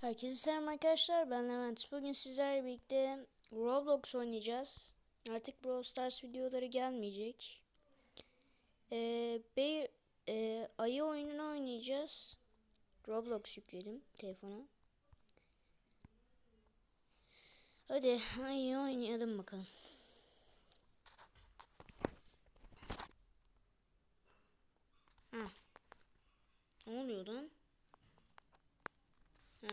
Herkese selam arkadaşlar. Ben Levent. Bugün sizlerle birlikte Roblox oynayacağız. Artık Brawl Stars videoları gelmeyecek. Ee, bir e, ayı oyununu oynayacağız. Roblox yükledim telefona. Hadi ayı oynayalım bakalım. Ha. Ne oluyor lan? Ha.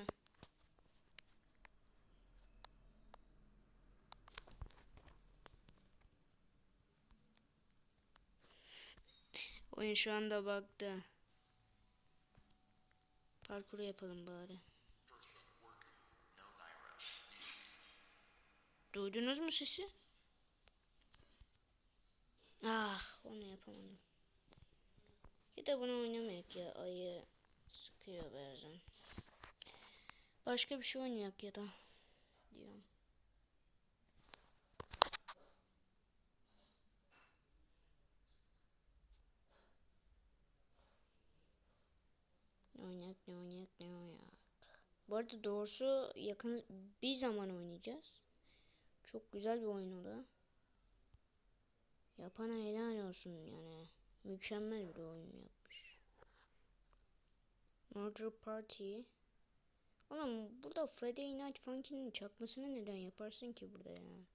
Oyun şu anda baktı. Parkuru yapalım bari. Duydunuz mu sesi? Ah, onu yapamadım. De bunu oynamayık ya. Ayı Başka bir şey oynayak ya da diyorum. Ne oynayak ne oynayak ne oynayak. Bu arada doğrusu yakın bir zaman oynayacağız. Çok güzel bir oyun o da. Yapana helal olsun yani. Mükemmel bir oyun yapmış. Murder Party. Oğlum burada Friday Night Funky'nin çakmasını neden yaparsın ki burada ya?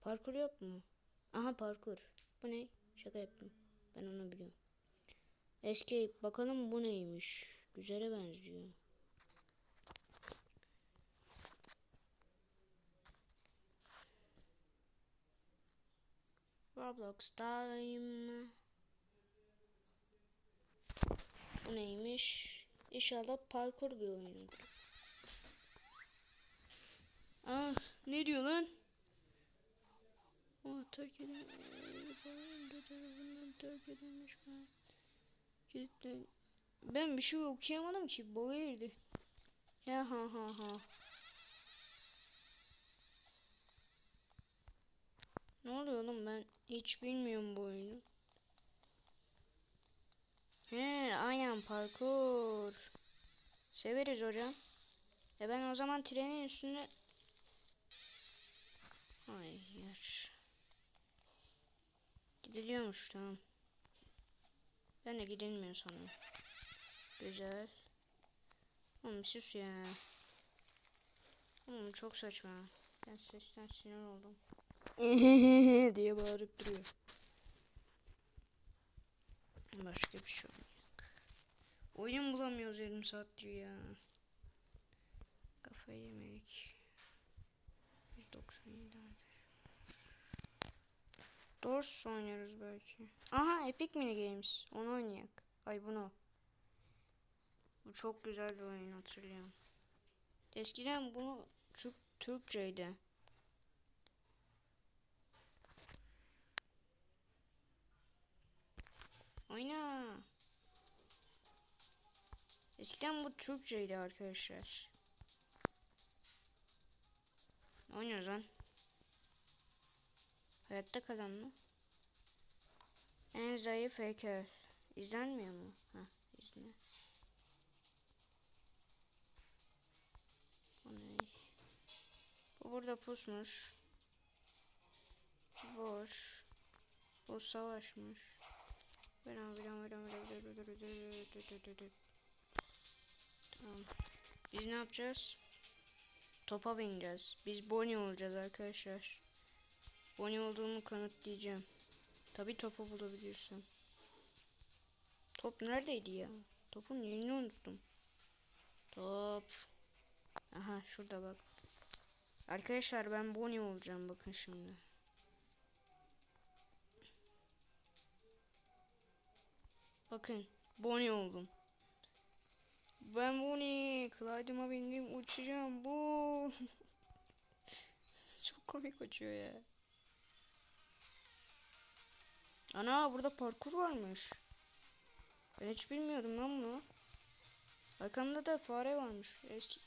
Parkur yok mu? Aha parkur. Bu ne? Şaka yaptım. Ben onu biliyorum. Escape. Bakalım bu neymiş. Güzele benziyor. Roblox time. Bu neymiş? İnşallah parkur bir oyundur. Ah ne diyor lan? O terk edilmiş. Ben bir şey okuyamadım ki. Boğa girdi. Ya ha ha ha. Ne oluyor oğlum ben hiç bilmiyorum bu oyunu. He aynen parkur. Severiz hocam. E ben o zaman trenin üstüne... Hayır. Gidiliyormuş tamam. Ben de gidilmiyor sanırım. Güzel. Oğlum sus ya. Oğlum çok saçma. Ben sesten sinir oldum. diye bağırıp duruyor. Başka bir şey olacak. Oyun bulamıyoruz yarım saattir ya. Kafayı yemedik. 197 Doors oynuyoruz belki. Aha Epic Mini Games. Onu oynayak. Ay bunu. Bu çok güzel bir oyun hatırlıyorum. Eskiden bunu Türk Türkçeydi. Oyna. Eskiden bu Türkçeydi arkadaşlar. Ne oynuyoruz lan? Hayatta kalan mı? En zayıf heykel. İzlenmiyor mu? Ha, izle. O ne? Bu burada pusmuş. Boş. Bu savaşmış. Tamam. Biz ne yapacağız? Topa bineceğiz. Biz Bonnie olacağız arkadaşlar. Bonnie olduğumu kanıtlayacağım. Tabi topu bulabilirsem. Top neredeydi ya? Topun yerini unuttum. Top. Aha şurada bak. Arkadaşlar ben Bonnie olacağım bakın şimdi. Bakın Bonnie oldum. Ben Bonnie. Clyde'ıma bindim uçacağım. Bu. Çok komik uçuyor ya. Ana burada parkur varmış. Ben hiç bilmiyordum lan bunu. Arkamda da fare varmış. Eski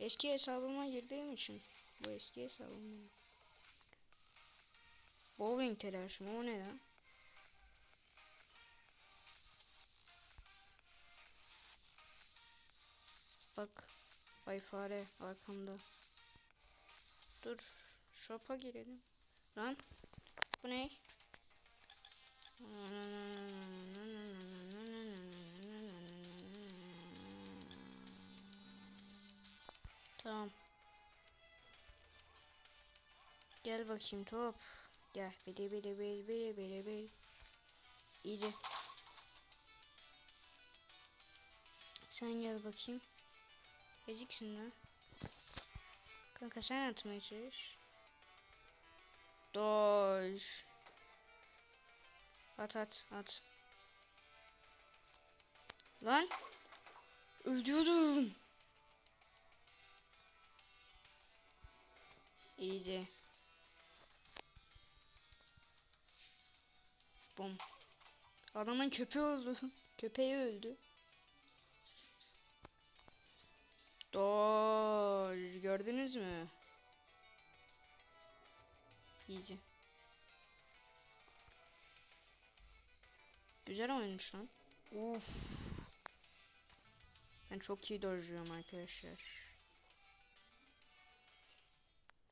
eski hesabıma girdiğim için. Bu eski hesabım benim. Bowling telaşı mı o ne lan? Bak. Ay fare arkamda. Dur. Shop'a girelim. Lan. Bu ne? Tamam. Gel bakayım top. Gel. Bili bili bili bili bili bili. Easy. Sen gel bakayım. Eziksin lan. Kanka sen atmaya çalış. Doj. At at at. Lan. Öldürdüm. Easy. Bom. Adamın köpeği oldu. Köpeği öldü. Doj. Gördünüz mü? Easy. Güzel oynamış lan. Uf. Ben çok iyi dojluyorum arkadaşlar.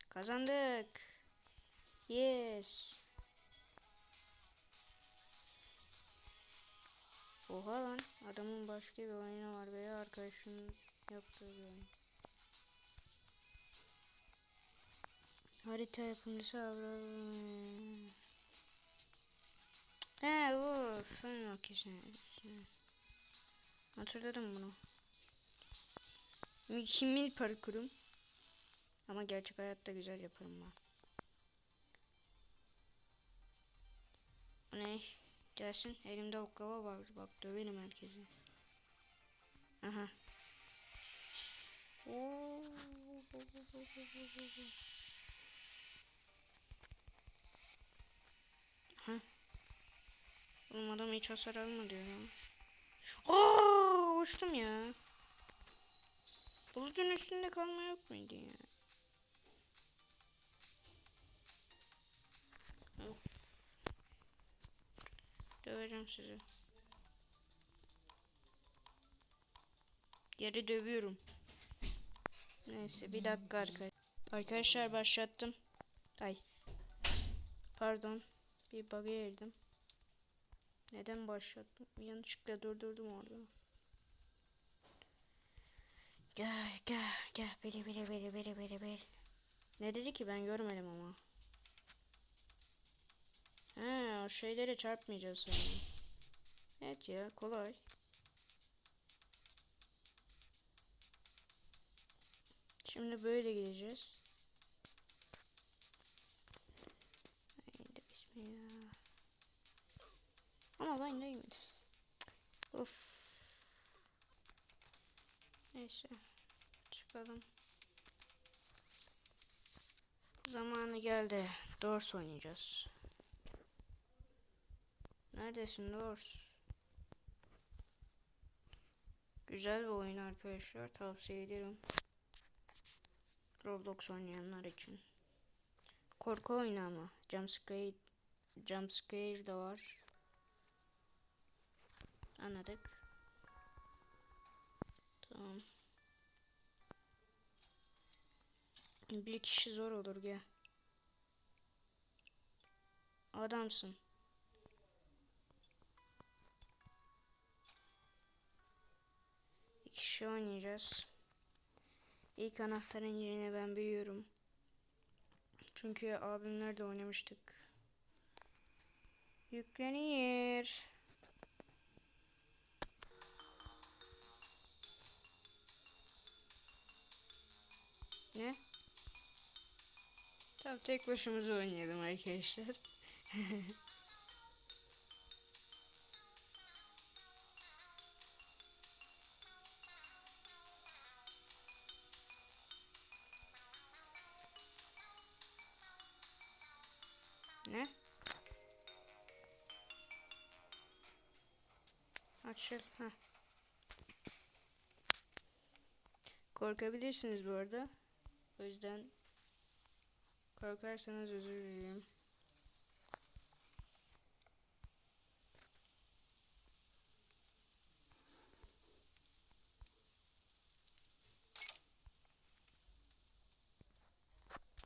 Kazandık. Yes. Oha lan. Adamın başka bir oyunu var veya arkadaşının oyun. Harita yapımcısı avradım. He bu fen makinesi. Hatırladım bunu. Mükemmel parkurum. Ama gerçek hayatta güzel yaparım ben. O ne? Gelsin. Elimde oklava var. Bak döverim herkesi. Aha. Ha. Adam hiç hasar alma diyor ya. Oo, uçtum ya. Bulutun üstünde kalma yok muydu ya? Of. Döveceğim sizi. Yeri dövüyorum. Neyse bir dakika arkadaşlar. Arkadaşlar başlattım. Ay. Pardon. Bir bug'a girdim. Neden başlattım? Yanlışlıkla durdurdum orada. Gel gel gel biri biri biri biri biri biri. Ne dedi ki ben görmedim ama. He o şeylere çarpmayacağız sonra. Evet ya kolay. Şimdi böyle gideceğiz. Haydi bismillah. Ama ben değmedim. Of. Neyse. Çıkalım. Zamanı geldi. Dors oynayacağız. Neredesin Dors? Güzel bir oyun arkadaşlar. Tavsiye ederim. Roblox oynayanlar için. Korku oyunu ama. Jumpscare, jumpscare de var. Anladık. Tamam. Bir kişi zor olur gel. Adamsın. İki kişi oynayacağız. İlk anahtarın yerini ben biliyorum. Çünkü abimler de oynamıştık. Yüklenir. Ne? Tamam tek başımıza oynayalım arkadaşlar. Açıl. Heh. Korkabilirsiniz bu arada. O yüzden korkarsanız özür dilerim.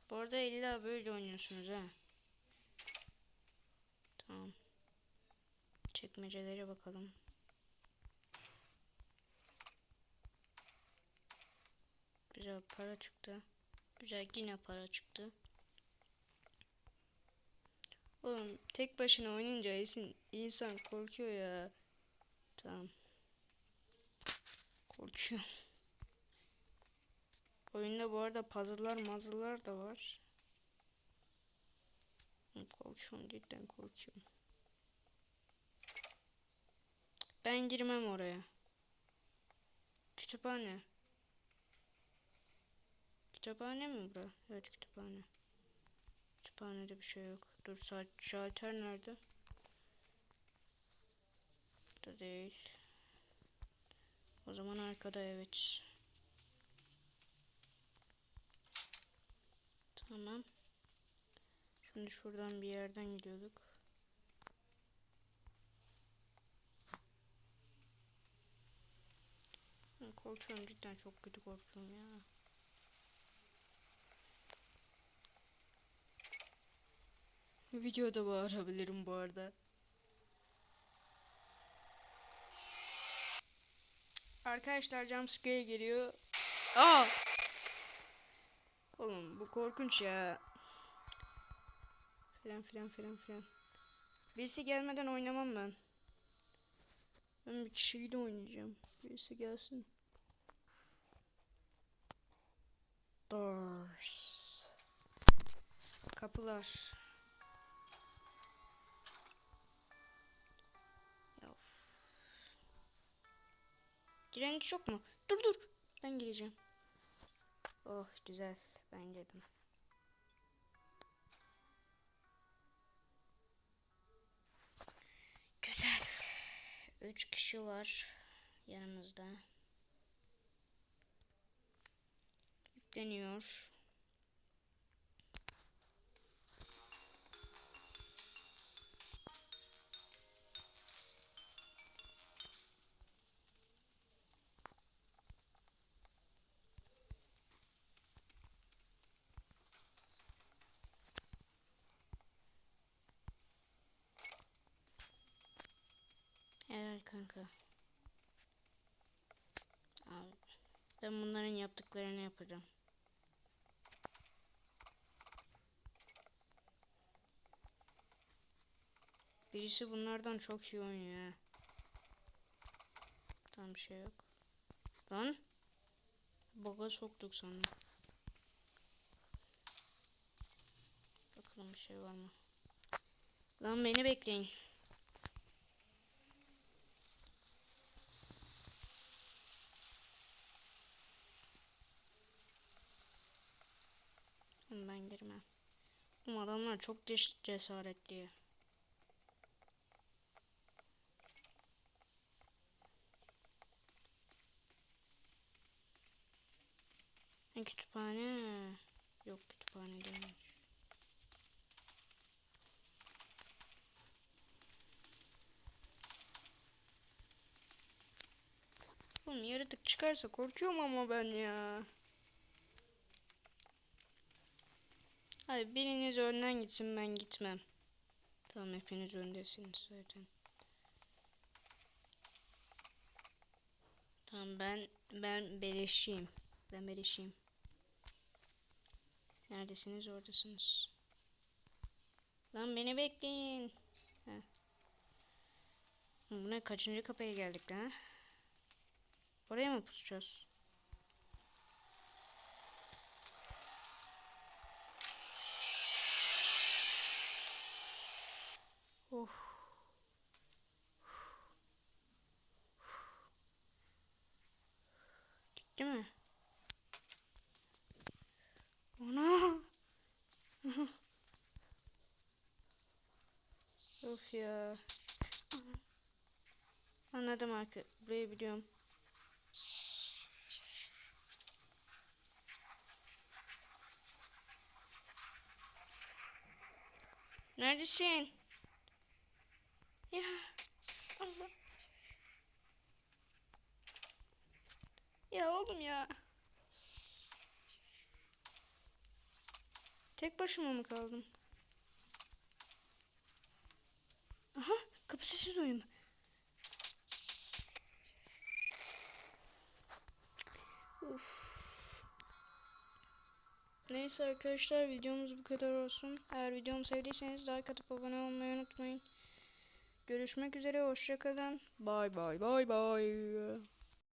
Bu arada illa böyle oynuyorsunuz ha. Tamam. Çekmecelere bakalım. Güzel para çıktı. Güzel yine para çıktı. Oğlum tek başına oynayınca insan, korkuyor ya. Tamam. Korkuyor. Oyunda bu arada puzzle'lar mazılar da var. Korkuyorum cidden korkuyorum. Ben girmem oraya. Kütüphane. Kütüphane mi bura? Evet kütüphane. Kütüphanede bir şey yok. Dur saat şalter nerede? Burada değil. O zaman arkada evet. Tamam. Şimdi şuradan bir yerden gidiyorduk. Korkuyorum cidden çok kötü korkuyorum ya. Videoda bağırabilirim bu arada. Arkadaşlar jumpscare geliyor. Aa! Oğlum bu korkunç ya. Filan filan filan filan. Birisi gelmeden oynamam ben. Ben bir kişiyle oynayacağım. Birisi gelsin. Doors. Kapılar. Giren çok mu? Dur dur. Ben gireceğim. Oh güzel. Ben girdim. Güzel. Üç kişi var yanımızda. Yükleniyor. Kanka. Abi, ben bunların yaptıklarını yapacağım. Birisi bunlardan çok iyi oynuyor. Tam bir şey yok. Lan. Baga soktuk sandım. Bakalım bir şey var mı? Lan beni bekleyin. Ben girmem. Bu adamlar çok cesaretli. Ha, kütüphane. Yok kütüphane değil. Oğlum yaratık çıkarsa korkuyorum ama ben ya. Hayır biriniz önden gitsin ben gitmem. Tamam hepiniz öndesiniz zaten. Tamam ben ben beleşiyim. Ben beleşiyim. Neredesiniz oradasınız. Lan beni bekleyin. Heh. Bu ne kaçıncı kapıya geldik lan? Oraya mı pusacağız? Of. Gitti mi? Ana. of ya. Anladım artık. Burayı biliyorum. Neredesin? Ya Allah. Ya oğlum ya. Tek başıma mı kaldım? Aha kapı sesi duydum. Uf. Neyse arkadaşlar videomuz bu kadar olsun. Eğer videomu sevdiyseniz like atıp abone olmayı unutmayın. Görüşmek üzere hoşçakalın. Bay bay bay bay.